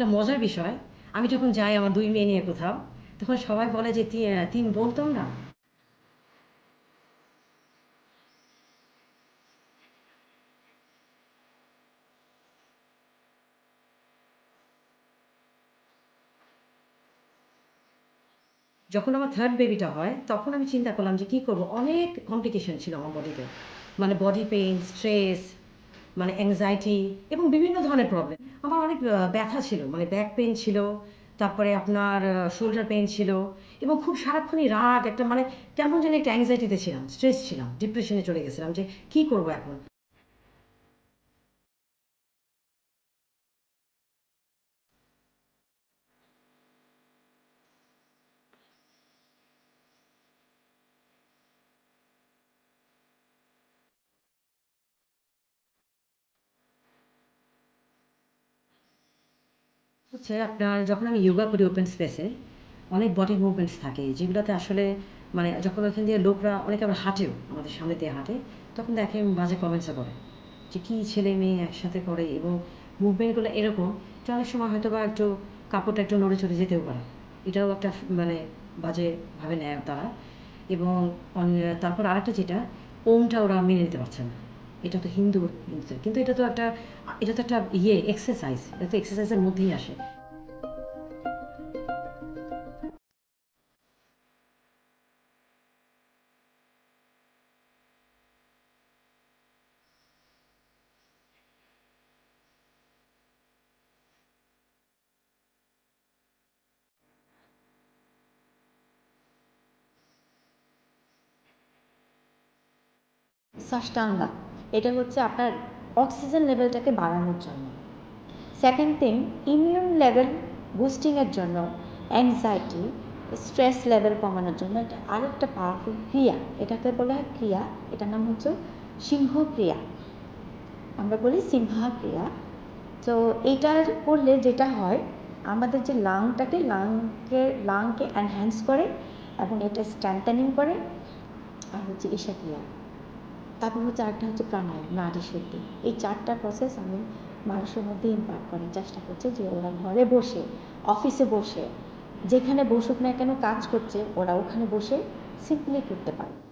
একটা মজার বিষয়। আমি যখন যাই আমার দুই মেয়ে নিয়ে কোথাও, তখন সবাই বলে যে তিন বোন তোমরা? যখন আমার থার্ড বেবিটা হয়, তখন আমি চিন্তা করলাম যে, কী করব? অনেক কমপ্লিকেশন ছিল আমার বডিতে মানে বডি পেইন স্ট্রেস মানে অ্যাংজাইটি এবং বিভিন্ন ধরনের প্রবলেম আমার অনেক ব্যথা ছিল মানে ব্যাক পেন ছিল, তারপরে আপনার শোল্ডার পেন ছিল এবং খুব সারাক্ষণই রাগ একটা মানে কেমন যেন একটা অ্যাংজাইটিতে ছিলাম স্ট্রেস ছিলাম ডিপ্রেশনে চলে গেছিলাম যে কী করব এখন? হচ্ছে আপনার যখন আমি যোগা করি ওপেন স্পেসে অনেক বডি মুভমেন্টস থাকে, যেগুলোতে আসলে মানে যখন ওখান দিয়ে লোকরা, অনেকে আবার হাঁটেও, আমাদের সামনে দিয়ে হাঁটে, তখন দেখে বাজে কমেন্টসও করে, যে কী ছেলে মেয়ে একসাথে করে এবং মুভমেন্টগুলো এরকম যে অনেক সময় হয়তো বা একটু কাপড়টা একটু নড়ে চড়ে যেতেও পারে। এটাও একটা মানে বাজেভাবে নেয় তারা এবং তারপর আরেকটা যেটা, ওমটা ওরা মেনে নিতে পারছে না। এটা তো হিন্দু কিন্তু এটা তো একটা, এটা তো একটা ইয়ে এক্সারসাইজ এটা তো এক্সারসাইজের মধ্যেই আসে। সাষ্টাঙ্গা। এটা হচ্ছে আপনার অক্সিজেন লেভেলটাকে বাড়ানোর জন্য। সেকেন্ড থিং ইমিউন লেভেল বুস্টিংয়ের জন্য অ্যাংজাইটি স্ট্রেস লেভেল কমানোর জন্য এটা আরেকটা পাওয়ারফুল ক্রিয়া। এটাকে বলা হয় ক্রিয়া, এটার নাম হচ্ছে সিংহ ক্রিয়া আমরা বলি সিংহা ক্রিয়া তো এইটার করলে যেটা হয়, আমাদের যে লাংটাকে লাংকে লাংকে এনহ্যান্স করে এবং এটা স্ট্যান্টানিং করে, আর হচ্ছে ঈশা ক্রিয়া তারপর হচ্ছে আরেকটা হচ্ছে প্রাণায়াম নাড়ি শুদ্ধি এই চারটা প্রসেস আমি মানুষের মধ্যে ইম্পাক্ট করার চেষ্টা করছি যে ওরা ঘরে বসে অফিসে বসে, যেখানে বসুক না কেন কাজ করছে, ওরা ওখানে বসে সিম্পলি করতে পারে।